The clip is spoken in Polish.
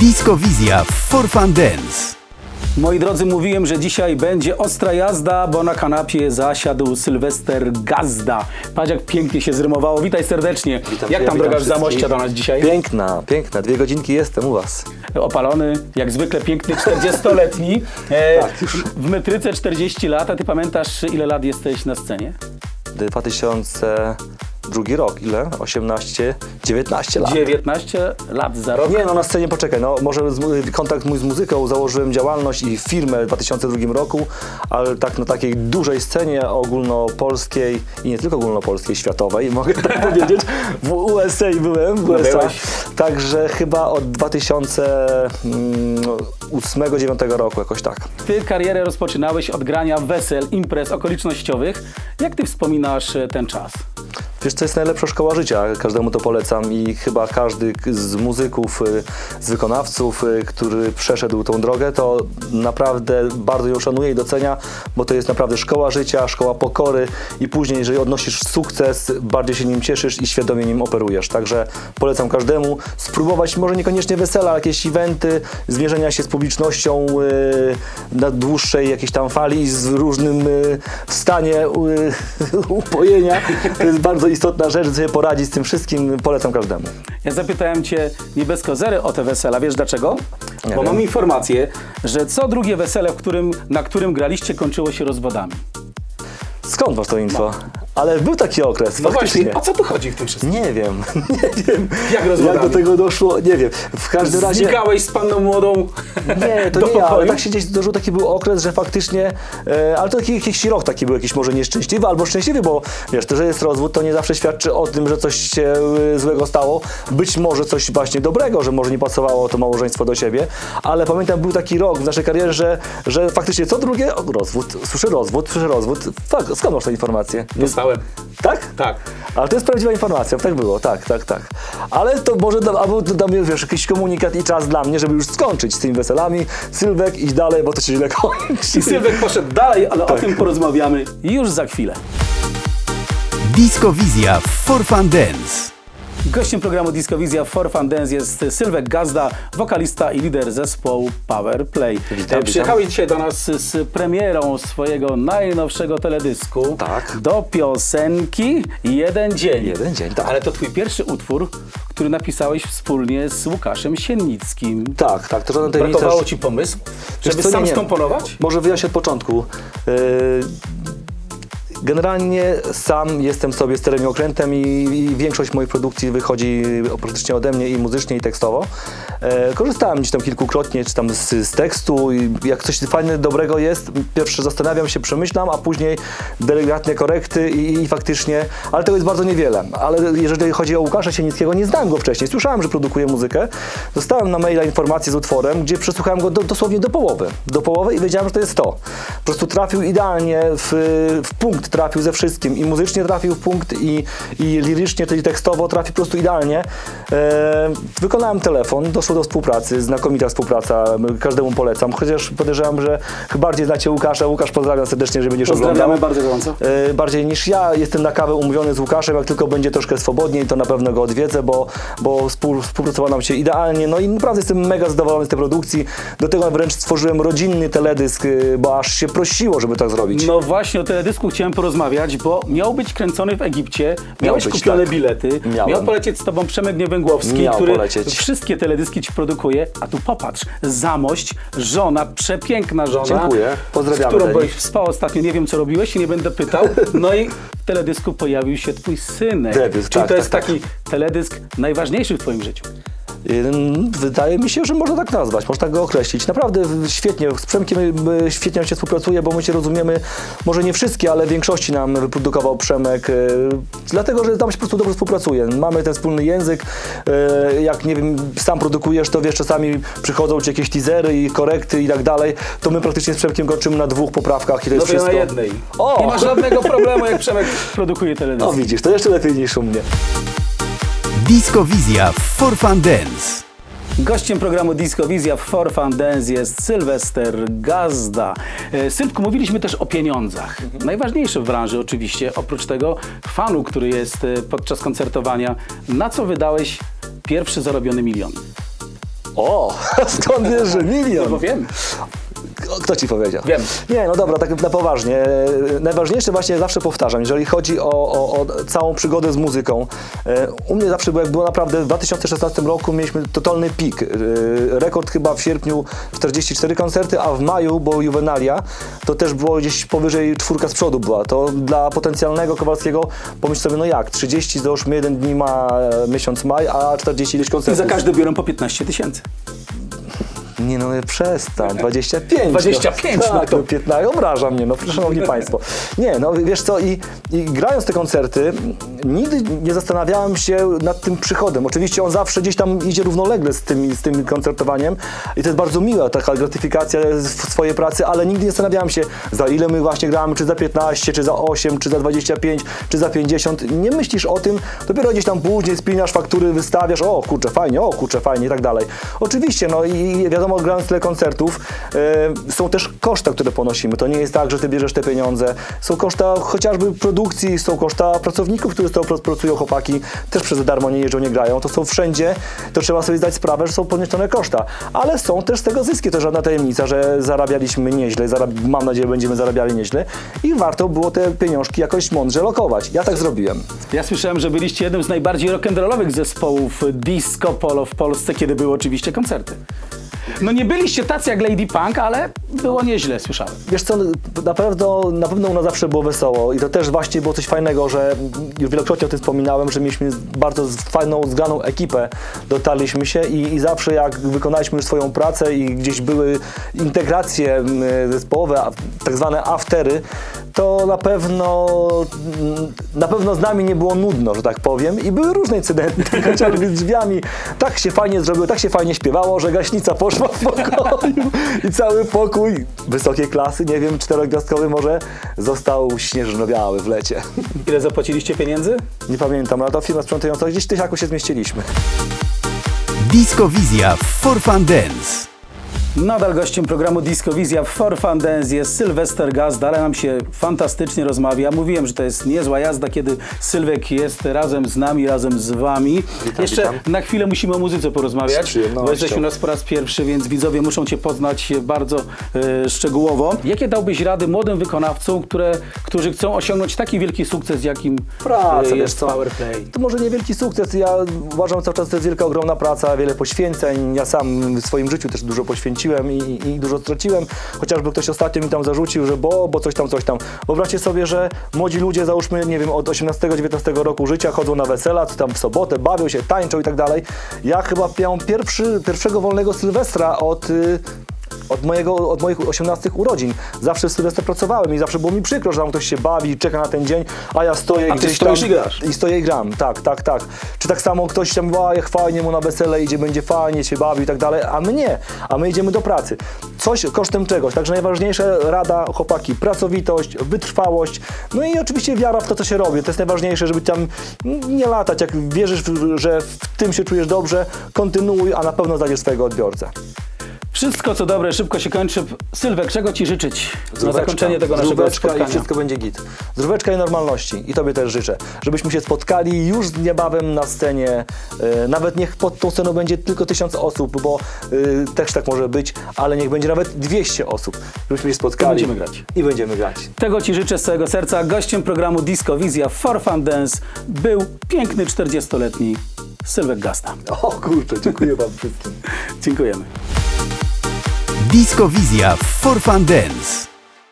Disco Wizja w For Fun Dance. Moi drodzy, mówiłem, że dzisiaj będzie ostra jazda, bo na kanapie zasiadł Sylwester Gazda. Patrz jak pięknie się zrymowało. Witaj serdecznie. Witam jak tam witam droga z Zamościa do nas dzisiaj? Piękna, piękna. Dwie godzinki jestem u was. Opalony, jak zwykle piękny 40-letni. E, Tak, już. W metryce 40 lat, a ty pamiętasz ile lat jesteś na scenie? 2002 rok, ile? 18, 19 lat. 19 lat za rok. Nie, no na scenie poczekaj, no może z, kontakt mój z muzyką, założyłem działalność i firmę w 2002 roku, ale tak na takiej dużej scenie ogólnopolskiej i nie tylko ogólnopolskiej, światowej, mogę tak powiedzieć, w USA byłem, w USA, także chyba od mm, 2008-2009 roku jakoś tak. Ty karierę rozpoczynałeś od grania wesel, imprez okolicznościowych. Jak ty wspominasz e, ten czas? Wiesz, to jest najlepsza szkoła życia, każdemu to polecam i chyba każdy z muzyków, y, z wykonawców, y, który przeszedł tą drogę, to naprawdę bardzo ją szanuje i docenia, bo to jest naprawdę szkoła życia, szkoła pokory i później, jeżeli odnosisz sukces, bardziej się nim cieszysz i świadomie nim operujesz. Także polecam każdemu spróbować, może niekoniecznie wesela, jakieś eventy, zmierzenia się z publicznością y, na dłuższej jakiejś tam fali z różnym stanie upojenia. To jest bardzo istotna rzecz, żeby sobie poradzić z tym wszystkim. Polecam każdemu. Ja zapytałem cię nie bez kozery o te wesela. Wiesz dlaczego? Nie Bo wiem. mam informację, że co drugie wesele, w którym, na którym graliście, kończyło się rozwodami. Skąd masz to info? Ale był taki okres, No faktycznie. właśnie, o co tu chodzi w tym wszystkim? Nie wiem, nie wiem. Jak rozwodami? Jak do tego doszło, nie wiem. W każdym razie... Znikałeś z panną młodą Nie, to do nie ja, ale tak się gdzieś dożył, taki był okres, że faktycznie, e, ale to taki jakiś rok taki był jakiś może nieszczęśliwy albo szczęśliwy, bo wiesz, to, że jest rozwód, to nie zawsze świadczy o tym, że coś się e, złego stało. Być może coś właśnie dobrego, że może nie pasowało to małżeństwo do siebie, ale pamiętam, był taki rok w naszej karierze, że, że faktycznie co drugie, o, rozwód, słyszę rozwód, słyszę rozwód. Fak, skąd masz tę informację? Dostałem. Tak? Tak. Ale to jest prawdziwa informacja, tak było, tak, tak, tak. Ale to może da, albo da mnie, wiesz, jakiś komunikat i czas dla mnie, żeby już skończyć z tymi weselami, Sylwek, iść dalej, bo to się źle kończy. I Sylwek poszedł dalej, ale Tak. o tym porozmawiamy już za chwilę. Disco Wizja w For Fun Dance. Gościem programu Disco Wizja For Fun Dance jest Sylwek Gazda, wokalista i lider zespołu Power Play. Witam, Przyjechałeś dzisiaj do nas z premierą swojego najnowszego teledysku. Tak. Do piosenki Jeden Dzień. Jeden dzień, tak. Ale to twój pierwszy utwór, który napisałeś wspólnie z Łukaszem Siennickim. Tak, tak, to żaden. Brakowało ci pomysłu, Wiesz żeby co, nie, sam nie. skomponować? Może wyjaśnię od początku. Yy, Generalnie sam jestem sobie sterem okrętem i, i większość moich produkcji wychodzi praktycznie ode mnie i muzycznie i tekstowo. E, korzystałem gdzieś tam kilkukrotnie, czy tam z, z tekstu i jak coś fajnego, dobrego jest, pierwsze zastanawiam się, przemyślam, a później delikatne korekty i, i faktycznie, ale tego jest bardzo niewiele. Ale jeżeli chodzi o Łukasza Sienickiego, nie znałem go wcześniej. Słyszałem, że produkuje muzykę. Dostałem na maila informację z utworem, gdzie przesłuchałem go do, dosłownie do połowy. Do połowy i wiedziałem, że to jest to. Po prostu trafił idealnie w, w punkt, trafił ze wszystkim. I muzycznie trafił w punkt, i, i lirycznie, czyli tekstowo trafił po prostu idealnie. E, wykonałem telefon, doszło do współpracy, znakomita współpraca, każdemu polecam. Chociaż podejrzewam, że bardziej znacie Łukasza. Łukasz, pozdrawiam serdecznie, że będziesz Pozdrawiamy oglądał. bardzo gorąco. E, bardziej niż ja. Jestem na kawę umówiony z Łukaszem, jak tylko będzie troszkę swobodniej, to na pewno go odwiedzę, bo, bo współ, współpracowało nam się idealnie. No i naprawdę jestem mega zadowolony z tej produkcji. Do tego wręcz stworzyłem rodzinny teledysk, y, bo aż się prosiło, żeby tak zrobić. No właśnie o teledysku chciałem porozmawiać, bo miał być kręcony w Egipcie, miałeś być, kupione tak. bilety, Miałem. miał polecieć z tobą Przemek Niewęgłowski, Miał który polecieć. wszystkie teledyski ci produkuje, a tu popatrz, Zamość, żona, przepiękna żona, Dziękuję. Pozdrawiamy z którą byłeś spał ostatnio, nie wiem co robiłeś i nie będę pytał, no i w teledysku pojawił się twój synek, Debiut, czyli tak, to jest tak, taki teledysk najważniejszy w twoim życiu. Wydaje mi się, że można tak nazwać, można go określić. Naprawdę świetnie, z Przemkiem y, świetnie się współpracuje, bo my się rozumiemy, może nie wszystkie, ale w większości nam wyprodukował Przemek, y, dlatego, że tam się po prostu dobrze współpracuje. Mamy ten wspólny język, y, jak nie wiem, sam produkujesz, to wiesz, czasami przychodzą ci jakieś teasery i korekty i tak dalej, to my praktycznie z Przemkiem kończymy na dwóch poprawkach i to jest ja wszystko. na jednej. O! Nie ma żadnego problemu, jak Przemek produkuje teledysk. No widzisz, to jeszcze lepiej niż u mnie. Disco Wizja w For Fun Dance. Gościem programu Disco Wizja w For Fun Dance jest Sylwester Gazda. E, Sylwku, mówiliśmy też o pieniądzach. Najważniejsze w branży oczywiście, oprócz tego fanu, który jest e, podczas koncertowania. Na co wydałeś pierwszy zarobiony milion? O, skąd wiesz, że milion? Bo wiem. Kto ci powiedział? Wiem. Nie, no dobra, tak na poważnie. E, Najważniejsze właśnie zawsze powtarzam, jeżeli chodzi o, o, o całą przygodę z muzyką. e, U mnie zawsze było, jak było naprawdę w 2016 roku mieliśmy totalny pik. E, Rekord chyba w sierpniu 44 koncerty, a w maju, bo Juvenalia, to też było gdzieś powyżej czwórka z przodu była. To dla potencjalnego Kowalskiego pomyśl sobie, no jak, 30 załóżmy jeden dni ma miesiąc maj, a 40 ileś I koncertów. za każdy biorą po 15 tysięcy. Nie no, przestań, 25. 25, no, no tak, to- no 15, obraża mnie, no szanowni państwo. Nie, no wiesz co, i, i grając te koncerty, nigdy nie zastanawiałem się nad tym przychodem. Oczywiście on zawsze gdzieś tam idzie równolegle z tym, z tym koncertowaniem i to jest bardzo miła taka gratyfikacja w swojej pracy, ale nigdy nie zastanawiałem się, za ile my właśnie gramy, czy za 15, czy za 8, czy za 25, czy za 50. Nie myślisz o tym, dopiero gdzieś tam później spinasz faktury, wystawiasz, o kurczę, fajnie, o kurczę, fajnie i tak dalej. Oczywiście, no i wiadomo, grając tyle koncertów, e, są też koszta, które ponosimy. To nie jest tak, że ty bierzesz te pieniądze. Są koszta chociażby produkcji, są koszta pracowników, którzy z tego pra- pracują, chłopaki, też przez darmo nie jeżdżą, nie grają. To są wszędzie, to trzeba sobie zdać sprawę, że są poniesione koszta. Ale są też z tego zyski, to żadna tajemnica, że zarabialiśmy nieźle, zarab- mam nadzieję, będziemy zarabiali nieźle i warto było te pieniążki jakoś mądrze lokować. Ja tak zrobiłem. Ja słyszałem, że byliście jednym z najbardziej rock'n'rollowych zespołów disco polo w Polsce, kiedy były oczywiście koncerty. No nie byliście tacy jak Lady Punk, ale było nieźle, słyszałem. Wiesz co, na pewno, na pewno u nas zawsze było wesoło i to też właśnie było coś fajnego, że już wielokrotnie o tym wspominałem, że mieliśmy bardzo fajną, zgraną ekipę, dotarliśmy się i, i zawsze jak wykonaliśmy już swoją pracę i gdzieś były integracje m, zespołowe, tak zwane aftery, to na pewno, mm, na pewno z nami nie było nudno, że tak powiem i były różne incydenty, chociażby z drzwiami, tak się fajnie zrobiło, tak się fajnie śpiewało, że gaśnica poszła w pokoju i cały pokój wysokiej klasy, nie wiem, czterogwiazdkowy może, został śnieżno-biały w lecie. Ile zapłaciliście pieniędzy? Nie pamiętam, ale to firma sprzątająca, gdzieś w tysiaku się zmieściliśmy. Disco Wizja w For Fun Dance. Nadal gościem programu Disco Wizja w For Fun Dance jest Sylwester Gazda, ale nam się fantastycznie rozmawia. Mówiłem, że to jest niezła jazda, kiedy Sylwek jest razem z nami, razem z wami. Jeszcze witam. na chwilę musimy o muzyce porozmawiać, bo jesteś u nas po raz pierwszy, więc widzowie muszą Cię poznać bardzo e, szczegółowo. Jakie dałbyś rady młodym wykonawcom, które, którzy chcą osiągnąć taki wielki sukces, jakim Praca, e, wiesz jest co, Powerplay? To może niewielki sukces, ja uważam cały czas, że to jest wielka, ogromna praca, wiele poświęceń. Ja sam w swoim życiu też dużo poświęciłem i, i dużo straciłem. Chociażby ktoś ostatnio mi tam zarzucił, że bo, bo coś tam, coś tam. Wyobraźcie sobie, że młodzi ludzie, załóżmy, nie wiem, od 18-19 roku życia chodzą na wesela, co tam w sobotę, bawią się, tańczą i tak dalej. Ja chyba miałem pierwszy, pierwszego wolnego Sylwestra od... y, od, mojego, od moich 18 urodzin. Zawsze w Sylwestra pracowałem i zawsze było mi przykro, że tam ktoś się bawi, czeka na ten dzień, a ja stoję A ty gdzieś stoisz tam i grasz. i stoję i gram, tak, tak, tak. Czy tak samo ktoś tam, a jak fajnie mu na wesele idzie, będzie fajnie, się bawi i tak dalej, a my nie, a my idziemy do pracy. Coś kosztem czegoś, także najważniejsze rada, chłopaki, pracowitość, wytrwałość, no i oczywiście wiara w to, co się robi. To jest najważniejsze, żeby tam nie latać, jak wierzysz, że w tym się czujesz dobrze, kontynuuj, a na pewno znajdziesz swojego odbiorcę. Wszystko co dobre szybko się kończy. Sylwek, czego Ci życzyć na zakończenie tego naszego Zdróweczka spotkania? i wszystko będzie git. Zdróweczka i normalności. I Tobie też życzę, żebyśmy się spotkali już niebawem na scenie. E, nawet niech pod tą sceną będzie tylko tysiąc osób, bo e, też tak może być, ale niech będzie nawet 200 osób. Żebyśmy się spotkali. będziemy grać. I będziemy grać. Tego Ci życzę z całego serca. Gościem programu Disco Wizja For Fun Dance był piękny 40-letni Sylwek Gasta. O kurczę, dziękuję Wam wszystkim. Dziękujemy. Disco Wizja w For Fun Dance.